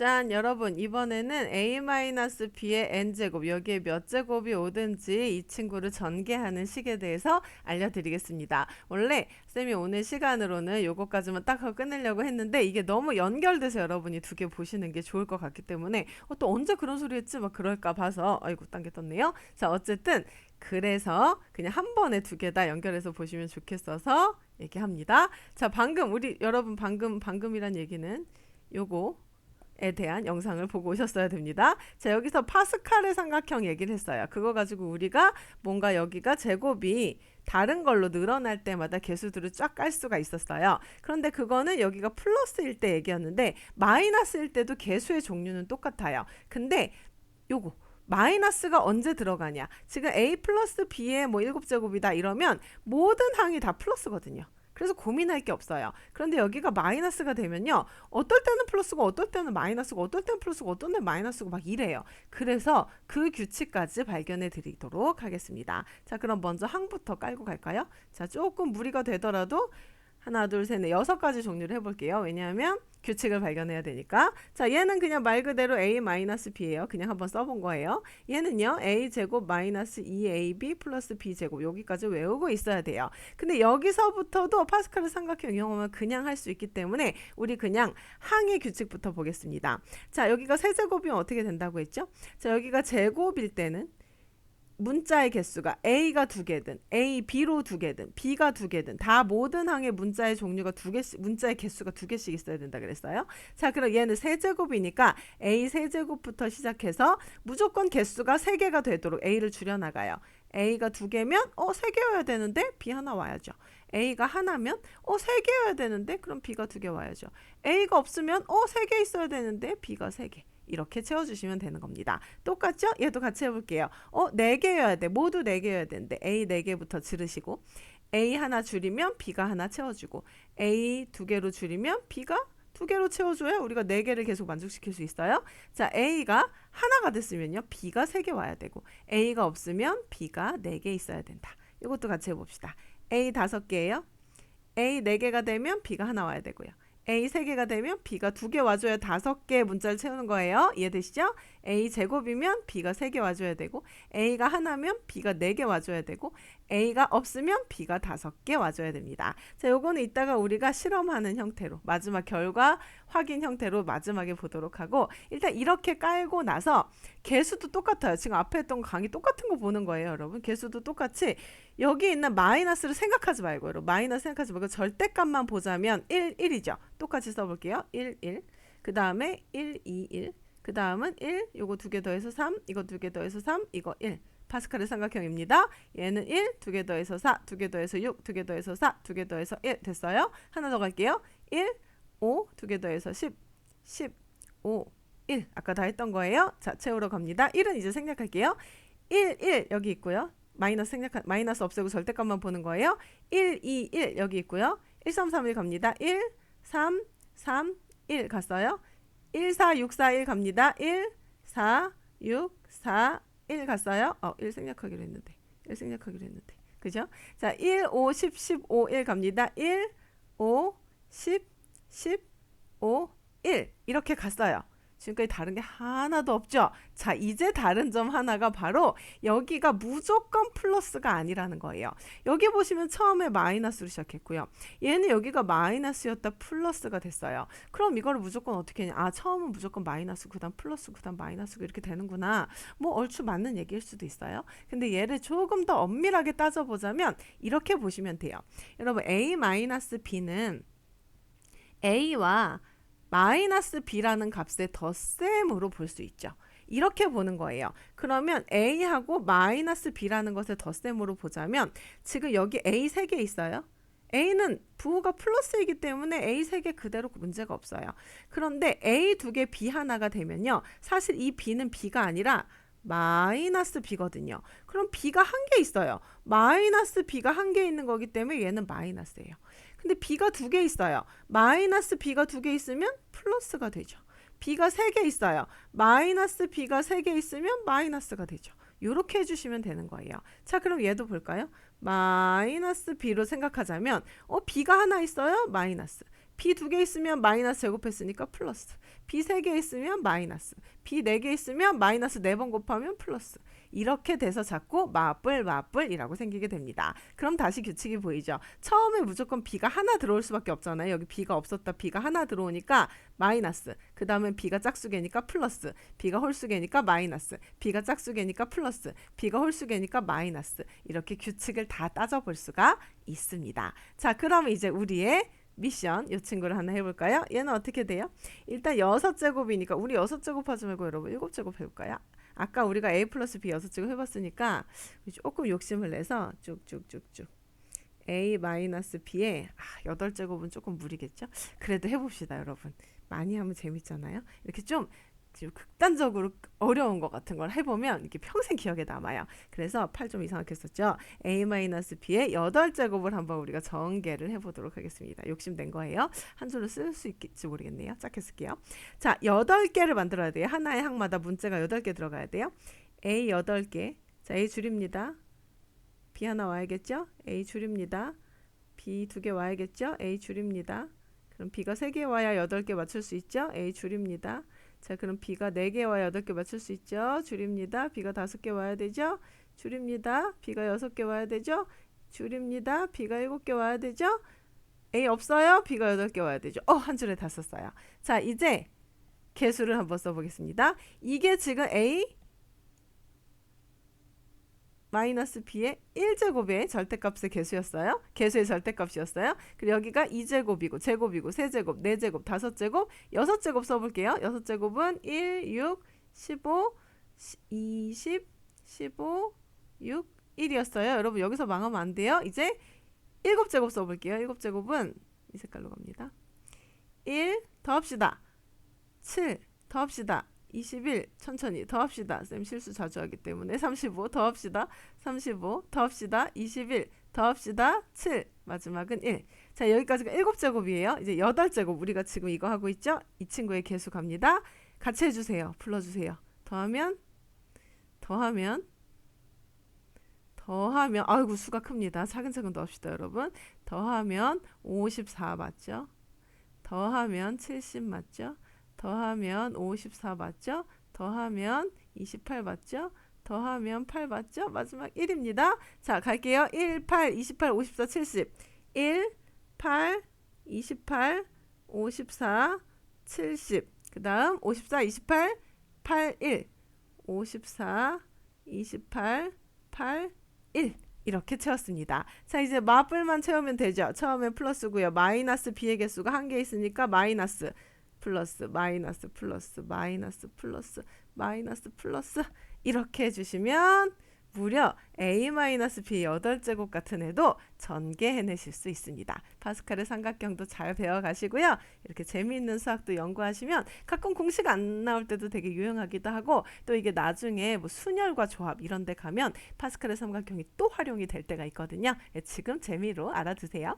짠 여러분 이번에는 a-b의 n제곱 여기에 몇 제곱이 오든지 이 친구를 전개하는 식에 대해서 알려드리겠습니다. 원래 쌤이 오늘 시간으로는 요거까지만 딱 하고 끝내려고 했는데 이게 너무 연결돼서 여러분이 두 개 보시는 게 좋을 것 같기 때문에 어, 또 언제 그런 소리 했지 막 그럴까 봐서 아이고 딴 게 떴네요. 자 어쨌든 그래서 그냥 한 번에 두 개 다 연결해서 보시면 좋겠어서 얘기합니다. 자 방금 우리 여러분 방금 방금이란 얘기는 요거 에 대한 영상을 보고 오셨어야 됩니다. 자, 여기서 파스칼의 삼각형 얘기를 했어요. 그거 가지고 우리가 뭔가 여기가 제곱이 다른 걸로 늘어날 때마다 개수들을 쫙 깔 수가 있었어요. 그런데 그거는 여기가 플러스일 때 얘기였는데 마이너스일 때도 개수의 종류는 똑같아요. 근데 요거 마이너스가 언제 들어가냐? 지금 a 플러스 b의 뭐 7제곱이다 이러면 모든 항이 다 플러스거든요. 그래서 고민할 게 없어요. 그런데 여기가 마이너스가 되면요. 어떨 때는 플러스고 어떨 때는 마이너스고 어떨 때는 플러스고 어떨 때는 마이너스고 막 이래요. 그래서 그 규칙까지 발견해 드리도록 하겠습니다. 자, 그럼 먼저 항부터 깔고 갈까요? 자, 조금 무리가 되더라도 하나, 둘, 셋, 넷, 여섯 가지 종류를 해볼게요. 왜냐하면 규칙을 발견해야 되니까. 자, 얘는 그냥 말 그대로 a-b예요. 그냥 한번 써본 거예요. 얘는요, a제곱 마이너스 2ab 플러스 b제곱 여기까지 외우고 있어야 돼요. 근데 여기서부터도 파스칼의 삼각형 이용하면 그냥 할 수 있기 때문에 우리 그냥 항의 규칙부터 보겠습니다. 자, 여기가 세제곱이면 어떻게 된다고 했죠? 자, 여기가 제곱일 때는 문자의 개수가 A가 두 개든 A, B로 두 개든 B가 두 개든 다 모든 항의 문자의 종류가 두 개씩 문자의 개수가 두 개씩 있어야 된다 그랬어요. 자, 그럼 얘는 세제곱이니까 A 세제곱부터 시작해서 무조건 개수가 세 개가 되도록 A를 줄여 나가요. A가 두 개면 어 세 개여야 되는데 B 하나 와야죠. A가 하나면 어 세 개여야 되는데 그럼 B가 두 개 와야죠. A가 없으면 어 세 개 있어야 되는데 B가 세 개. 이렇게 채워주시면 되는 겁니다. 똑같죠? 얘도 같이 해볼게요. 어, 4개여야 돼. 모두 4개여야 되는데 A 4개부터 지르시고 A 하나 줄이면 B가 하나 채워주고 A 두 개로 줄이면 B가 두 개로 채워줘야 우리가 네 개를 계속 만족시킬 수 있어요. 자, A가 하나가 됐으면요. B가 세 개 와야 되고 A가 없으면 B가 네 개 있어야 된다. 이것도 같이 해봅시다. A 다섯 개예요. A 네 개가 되면 B가 하나 와야 되고요. A 3개가 되면 B가 2개 와줘야 5개 문자를 채우는 거예요. 이해되시죠? A 제곱이면 B가 3개 와줘야 되고 A가 하나면 B가 4개 와줘야 되고 A가 없으면 B가 5개 와줘야 됩니다. 자, 요거는 이따가 우리가 실험하는 형태로 마지막 결과 확인 형태로 마지막에 보도록 하고 일단 이렇게 깔고 나서 개수도 똑같아요. 지금 앞에 했던 강의 똑같은 거 보는 거예요, 여러분. 개수도 똑같이 여기 있는 마이너스를 생각하지 말고 여러분. 마이너스 생각하지 말고 절대값만 보자면 1, 1이죠. 똑같이 써볼게요. 1, 1. 그 다음에 1, 2, 1. 그 다음은 1, 요거 두 개 더해서 3, 이거 두 개 더해서 3, 이거 1. 파스칼의 삼각형입니다. 얘는 1, 두 개 더해서 4, 두 개 더해서 6, 두 개 더해서 4, 두 개 더해서 1 됐어요. 하나 더 갈게요. 1, 5, 두 개 더해서 10, 10, 5, 1. 아까 다 했던 거예요. 자, 채우러 갑니다. 1은 이제 생략할게요. 1, 1 여기 있고요. 마이너스 생략 마이너스 없애고 절대값만 보는 거예요. 1, 2, 1 여기 있고요. 1, 3, 3, 1 갑니다. 1, 3, 3, 1 갔어요. 1, 4, 6, 4, 1 갑니다. 1, 4, 6, 4, 1 갔어요. 어, 1 생략하기로 했는데. 1 생략하기로 했는데. 그죠? 자, 1, 5, 10, 15, 1 갑니다. 1, 5, 10, 10, 5, 1 이렇게 갔어요. 지금까지 다른 게 하나도 없죠. 자, 이제 다른 점 하나가 바로 여기가 무조건 플러스가 아니라는 거예요. 여기 보시면 처음에 마이너스로 시작했고요. 얘는 여기가 마이너스였다 플러스가 됐어요. 그럼 이거를 무조건 어떻게 했냐? 아, 처음은 무조건 마이너스, 그다음 플러스, 그다음 마이너스 이렇게 되는구나. 뭐 얼추 맞는 얘기일 수도 있어요. 근데 얘를 조금 더 엄밀하게 따져 보자면 이렇게 보시면 돼요. 여러분 a-b는 a와 마이너스 b라는 값의 덧셈으로 볼 수 있죠. 이렇게 보는 거예요. 그러면 a하고 마이너스 b라는 것의 덧셈으로 보자면 지금 여기 a 3개 있어요. a는 부호가 플러스이기 때문에 a 3개 그대로 문제가 없어요. 그런데 a 2개 b 하나가 되면요. 사실 이 b는 b가 아니라 마이너스 b거든요. 그럼 b가 한 개 있어요. 마이너스 b가 한 개 있는 거기 때문에 얘는 마이너스예요. 근데 b가 두 개 있어요. 마이너스 b가 두 개 있으면 플러스가 되죠. b가 세 개 있어요. 마이너스 b가 세 개 있으면 마이너스가 되죠. 이렇게 해주시면 되는 거예요. 자, 그럼 얘도 볼까요? 마이너스 b로 생각하자면 어 b가 하나 있어요. 마이너스 b 두 개 있으면 마이너스 제곱했으니까 플러스. b 세 개 있으면 마이너스. b 네 개 있으면 마이너스 네 번 곱하면 플러스. 이렇게 돼서 자꾸 마블 마블이라고 생기게 됩니다. 그럼 다시 규칙이 보이죠. 처음에 무조건 b가 하나 들어올 수밖에 없잖아요. 여기 b가 없었다. b가 하나 들어오니까 마이너스. 그 다음에 b가 짝수개니까 플러스. b가 홀수개니까 마이너스. b가 짝수개니까 플러스. b가 홀수개니까 마이너스. 이렇게 규칙을 다 따져볼 수가 있습니다. 자 그러면 이제 우리의 미션 이 친구를 하나 해볼까요? 얘는 어떻게 돼요? 일단 여섯 제곱이니까 우리 여섯 제곱 하지 말고 여러분 일곱 제곱 해볼까요? 아까 우리가 a 플러스 b 여섯 제곱 해봤으니까 조금 욕심을 내서 쭉쭉쭉쭉 a 마이너스 b에 아, 여덟 제곱은 조금 무리겠죠? 그래도 해봅시다 여러분 많이 하면 재밌잖아요 이렇게 좀 지금 극단적으로 어려운 것 같은 걸 해보면 이렇게 평생 기억에 남아요. 그래서 8좀 이상하게 썼죠. a-b의 8제곱을 한번 우리가 전개를 해보도록 하겠습니다. 욕심낸 거예요. 한 줄로 쓸 수 있을지 모르겠네요. 짧게 쓸게요. 자, 8개를 만들어야 돼요. 하나의 항마다 문자가 8개 들어가야 돼요. a 8개. 자, a 줄입니다. b 하나 와야겠죠? a 줄입니다. b 두 개 와야겠죠? a 줄입니다. 그럼 b가 3개 와야 8개 맞출 수 있죠? a 줄입니다. 자, 그럼 B가 4개 와야 8개 맞출 수 있죠? 줄입니다. B가 5개 와야 되죠? 줄입니다. B가 6개 와야 되죠? 줄입니다. B가 7개 와야 되죠? A 없어요? B가 8개 와야 되죠? 어, 한 줄에 다 썼어요. 자, 이제 개수를 한번 써보겠습니다. 이게 지금 A 마이너스 b의 1제곱의 절대값의 개수였어요. 개수의 절대값이었어요. 그리고 여기가 2제곱이고 제곱이고 세제곱, 네제곱, 다섯제곱, 여섯제곱 써볼게요. 여섯제곱은 1, 6, 15, 20, 15, 6, 1이었어요. 여러분 여기서 망하면 안 돼요. 이제 7제곱 써볼게요. 7제곱은 이 색깔로 갑니다. 1 더합시다. 7 더합시다. 21 천천히 더합시다. 쌤 실수 자주 하기 때문에 35 더합시다. 35 더합시다. 21 더합시다. 7 마지막은 1. 자 여기까지가 7제곱이에요. 이제 8제곱 우리가 지금 이거 하고 있죠? 이 친구의 개수 갑니다. 같이 해주세요. 불러주세요. 더하면 더하면 더하면 아이고 수가 큽니다. 차근차근 더합시다 여러분. 더하면 54 맞죠? 더하면 70 맞죠? 더하면 54 맞죠? 더하면 28 맞죠? 더하면 8 맞죠? 마지막 1입니다. 자, 갈게요. 1, 8, 28, 54, 70. 1, 8, 28, 54, 70. 그 다음 54, 28, 8, 1. 54, 28, 8, 1. 이렇게 채웠습니다. 자 이제 마블만 채우면 되죠. 처음에 플러스고요. 마이너스 b의 개수가 한 개 있으니까 마이너스 플러스 마이너스 플러스 마이너스 플러스 마이너스 플러스 이렇게 해주시면 무려 a-b 8제곱 같은 애도 전개해내실 수 있습니다. 파스칼의 삼각형도 잘 배워가시고요. 이렇게 재미있는 수학도 연구하시면 가끔 공식 안 나올 때도 되게 유용하기도 하고 또 이게 나중에 뭐 순열과 조합 이런 데 가면 파스칼의 삼각형이 또 활용이 될 때가 있거든요. 예, 지금 재미로 알아두세요.